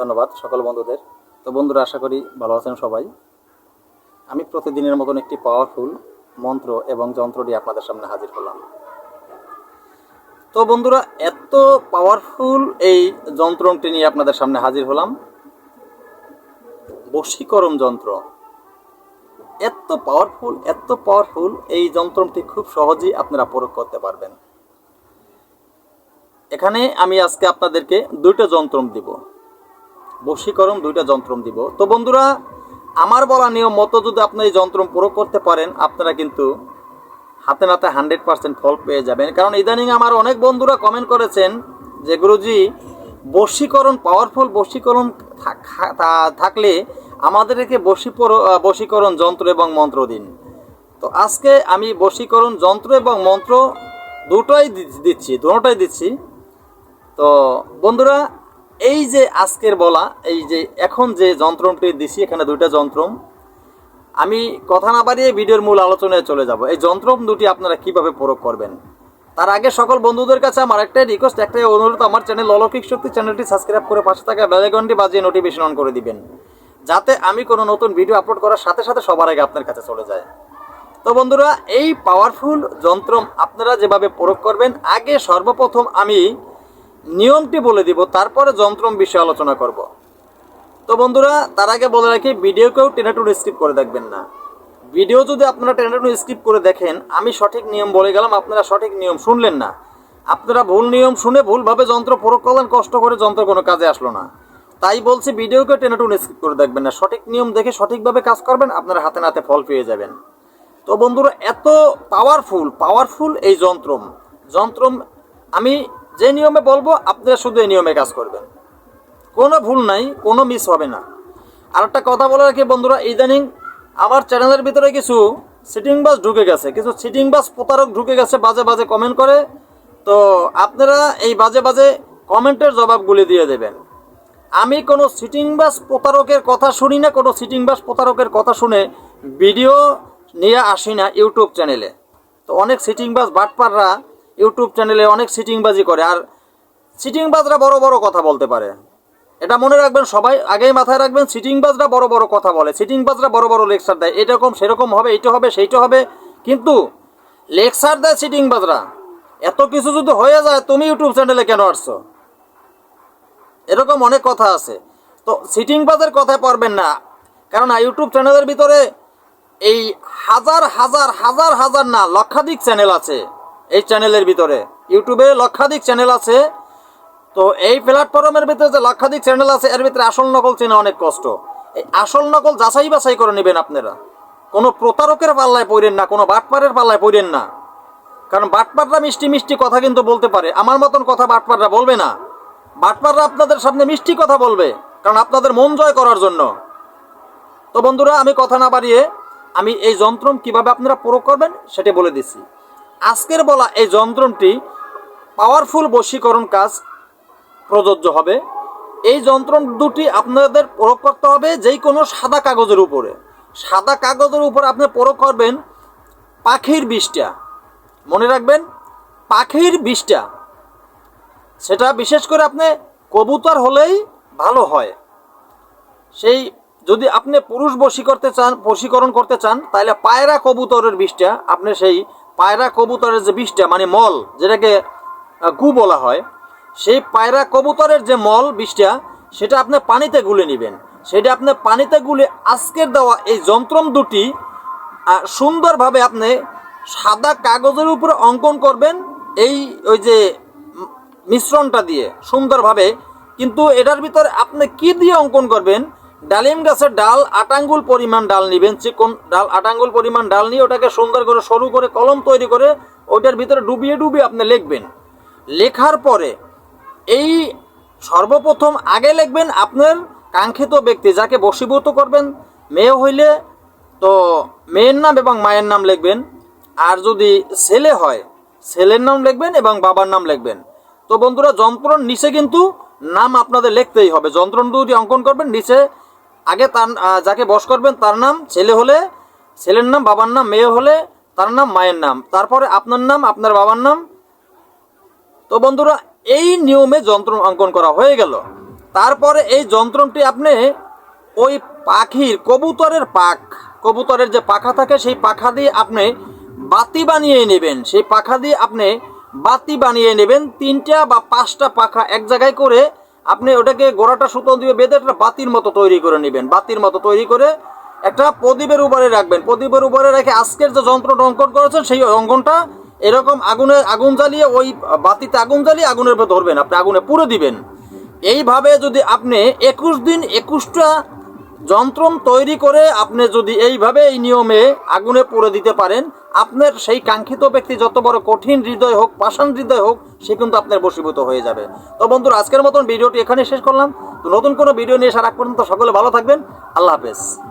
ধন্যবাদ সকল বন্ধুদের। তো বন্ধুরা, আশা করি ভালো আছেন সবাই। আমি প্রতিদিনের মতন একটি পাওয়ারফুল মন্ত্র এবং যন্ত্রটি আপনাদের সামনে হাজির হলাম। তো বন্ধুরা, এত পাওয়ারফুল এই যন্ত্রটি নিয়ে আপনাদের সামনে হাজির হলাম। বশীকরণ যন্ত্র। এত পাওয়ারফুল এত পাওয়ারফুল এই যন্ত্রটি খুব সহজেই আপনারা প্রয়োগ করতে পারবেন। এখানে আমি আজকে আপনাদেরকে দুইটা যন্ত্র দিব। বশীকরণ দুইটা যন্ত্রম দিব। তো বন্ধুরা, আমার বলা নিয়ম মতো যদি আপনি এই যন্ত্রম প্রয়োগ করতে পারেন, আপনারা কিন্তু হাতে নাতে হান্ড্রেড পার্সেন্ট ফল পেয়ে যাবেন। কারণ ইদানিং আমার অনেক বন্ধুরা কমেন্ট করেছেন যে, গুরুজি, বশীকরণ পাওয়ারফুল বশীকরণ থাকলে আমাদেরকে বশীপর বশীকরণ যন্ত্র এবং মন্ত্র দিন। তো আজকে আমি বশীকরণ যন্ত্র এবং মন্ত্র দুটোই দিচ্ছি দুটোটাই দিচ্ছি। তো বন্ধুরা এই যে আজকের বলা, এই যে এখন যে যন্ত্রটি দিছি, এখানে দুইটা যন্ত্র। আমি কথা না বাড়িয়ে ভিডিওর মূল আলোচনায় চলে যাব। এই যন্ত্রম দুটি আপনারা কীভাবে প্রয়োগ করবেন? তার আগে সকল বন্ধুদের কাছে আমার একটাই রিকোয়েস্ট একটাই অনুরোধ, আমার চ্যানেল অলৌকিক শক্তি চ্যানেলটি সাবস্ক্রাইব করে পাশে থাকা বেলাইকনটি বাজিয়ে নোটিফিকেশন অন করে দিবেন। যাতে আমি কোনো নতুন ভিডিও আপলোড করার সাথে সাথে সবার আগে আপনার কাছে চলে যায়। তো বন্ধুরা, এই পাওয়ারফুল যন্ত্র আপনারা যেভাবে প্রয়োগ করবেন, আগে সর্বপ্রথম আমি নিয়মটি বলে দিব, তারপরে যন্ত্রম বিষয়ে আলোচনা করব। তো বন্ধুরা, তার আগে বলে রাখি, ভিডিওকেও টেনে টুনে স্কিপ করে দেখবেন না। ভিডিও যদি আপনারা টেনে টুনে স্কিপ করে দেখেন, আমি সঠিক নিয়ম বলে গেলাম, আপনারা সঠিক নিয়ম শুনলেন না। আপনারা ভুল নিয়ম শুনে ভুলভাবে যন্ত্র প্রয়োগ করলেন, কষ্ট করে যন্ত্র কোনো কাজে আসলো না। তাই বলছি ভিডিওকে টেনে টুনে স্কিপ করে দেখবেন না। সঠিক নিয়ম দেখে সঠিকভাবে কাজ করবেন, আপনারা হাতে নাতে ফল পেয়ে যাবেন। তো বন্ধুরা, এত পাওয়ারফুল পাওয়ারফুল এই যন্ত্রম। যন্ত্রম, আমি যে নিয়মে বলব আপনারা শুধু এই নিয়মে কাজ করবেন। কোনো ভুল নাই, কোনো মিস হবে না। আর একটা কথা বলে রাখি বন্ধুরা, ইদানিং আমার চ্যানেলের ভিতরে কিছু সিটিং বাস ঢুকে গেছে, কিছু সিটিং বাস প্রতারক ঢুকে গেছে, বাজে বাজে কমেন্ট করে। তো আপনারা এই বাজে বাজে কমেন্টের জবাবগুলি দিয়ে দেবেন। আমি কোনো সিটিং বাস প্রতারকের কথা শুনি না, কোনো সিটিং বাস প্রতারকের কথা শুনে ভিডিও নিয়ে আসি না ইউটিউব চ্যানেলে তো অনেক সিটিং বাস বাটপাররা ইউটিউব চ্যানেলে অনেক সিটিংবাজি করে, আর সিটিংবাজরা বড় বড় কথা বলতে পারে। এটা মনে রাখবেন সবাই, আগেই মাথায় রাখবেন, সিটিংবাজরা বড় বড় কথা বলে, সিটিংবাজরা বড় বড় লেকচার দেয়, এরকম সেরকম হবে, এইটা হবে, সেইটা হবে। কিন্তু লেকচার দেয় সিটিংবাজরা। এত কিছু যদি হয়ে যায়, তুমি ইউটিউব চ্যানেলে কেন আসছো? এরকম অনেক কথা আছে। তো সিটিং বাজের কথায় পারবেন না কারণ ইউটিউব চ্যানেলের ভিতরে এই হাজার হাজার হাজার হাজার না, লক্ষাধিক চ্যানেল আছে। এই চ্যানেলের ভিতরে। ইউটিউবে লক্ষাধিক চ্যানেল আছে। তো এই প্ল্যাটফর্মের ভিতরে যে লক্ষাধিক চ্যানেল আছে, এর ভিতরে আসল নকল চেনা অনেক কষ্ট। এই আসল নকল যাচাই বাছাই করে নেবেন আপনারা। কোনো প্রতারকের পাল্লায় পড়েন না, কোনো বাটপারের পাল্লায় পড়েন না। কারণ বাটপাররা মিষ্টি মিষ্টি কথা কিন্তু বলতে পারে। আমার মতন কথা বাটপাররা বলবে না। বাটপাররা আপনাদের সামনে মিষ্টি কথা বলবে, কারণ আপনাদের মন জয় করার জন্য। তো বন্ধুরা, আমি কথা না বাড়িয়ে আমি এই যন্ত্রম কীভাবে আপনারা প্রয়োগ করবেন, সেটা বলে দিচ্ছি। আজকের বলা এই যন্ত্রটি পাওয়ারফুল বশীকরণ কাজ প্রযোজ্য হবে। এই যন্ত্র দুটি আপনাদের প্রয়োগ করতে হবে যেই কোনো সাদা কাগজের উপরে। সাদা কাগজের উপর আপনি প্রয়োগ করবেন পাখির বিষটা। মনে রাখবেন, পাখির বিষটা, সেটা বিশেষ করে আপনি কবুতর হলেই ভালো হয়। সেই যদি আপনি পুরুষ বশী করতে চান, বশীকরণ করতে চান, তাহলে পায়রা কবুতরের বিষটা আপনি সেই পায়রা কবুতরের যে বিষটা মানে মল, যেটাকে গু বলা হয়, সেই পায়রা কবুতরের যে মল বিষটা, সেটা আপনি পানিতে গুলে নেবেন। সেটা আপনি পানিতে গুলে আজকের দেওয়া এই যন্ত্রম দুটি সুন্দরভাবে আপনি সাদা কাগজের উপরে অঙ্কন করবেন, এই, ওই যে মিশ্রণটা দিয়ে সুন্দরভাবে। কিন্তু এটার ভিতরে আপনি কি দিয়ে অঙ্কন করবেন ডালিম গাছের ডাল, আটাঙ্গুল পরিমাণ ডাল নেবেন, চিকন ডাল, আটাঙ্গুল পরিমাণ ডাল নিয়ে ওটাকে সুন্দর করে সরু করে কলম তৈরি করে ওইটার ভিতরে ডুবিয়ে ডুবিয়ে আপনি লিখবেন। লেখার পরে এই সর্বপ্রথম আগে লিখবেন আপনার কাঙ্ক্ষিত ব্যক্তি, যাকে বশীভূত করবেন। মেয়ে হইলে তো মেয়ের নাম এবং মায়ের নাম লিখবেন। আর যদি ছেলে হয়, ছেলের নাম লিখবেন এবং বাবার নাম লিখবেন। তো বন্ধুরা যন্ত্রণ নিচে কিন্তু নাম আপনাদের লিখতেই হবে। যন্ত্রণ দুটি অঙ্কন করবেন, নিচে আগে তার যাকে বস করবেন তার নাম ছেলে হলে, ছেলের নাম, বাবার নাম, মেয়ে হলে তার নাম, মায়ের নাম। তারপরে আপনার নাম, আপনার বাবার নাম। তো বন্ধুরা, এই নিয়মে যন্ত্র অঙ্কন করা হয়ে গেল। তারপরে এই যন্ত্রটি আপনি ওই পাখির কবুতরের পাখ, কবুতরের যে পাখা থাকে, সেই পাখা দিয়ে আপনি বাতি বানিয়ে নেবেন। সেই পাখা দিয়ে আপনি বাতি বানিয়ে নেবেন। তিনটা বা পাঁচটা পাখা এক জায়গায় করে আপনি ওটাকে গোড়াটা সুতো দিয়ে বেঁধে একটা বাতির মতো তৈরি করে নেবেন, বাতির মতো তৈরি করে একটা প্রদীপের উপরে রাখবেন। প্রদীপের উপরে রেখে আজকের যে যন্ত্রটা অঙ্কন করেছেন, সেই অঙ্কনটা এরকম আগুনে আগুন জ্বালিয়ে ওই বাতিতে আগুন জ্বালিয়ে আগুনের উপর ধরবেন, আপনি আগুনে পুরো দিবেন। এইভাবে যদি আপনি একুশ দিন একুশটা যন্ত্রম তৈরি করে আপনি যদি এইভাবে এই নিয়মে আগুনে পুড়ে দিতে পারেন, আপনার সেই কাঙ্ক্ষিত ব্যক্তি যত বড় কঠিন হৃদয় হোক, পাষাণ হৃদয় হোক, সে কিন্তু আপনার বশীভূত হয়ে যাবে। তো বন্ধুরা, আজকের মতন ভিডিওটি এখানে শেষ করলাম। তো নতুন কোনো ভিডিও নিয়ে সারা পর্যন্ত সকলে ভালো থাকবেন। আল্লাহ হাফেজ।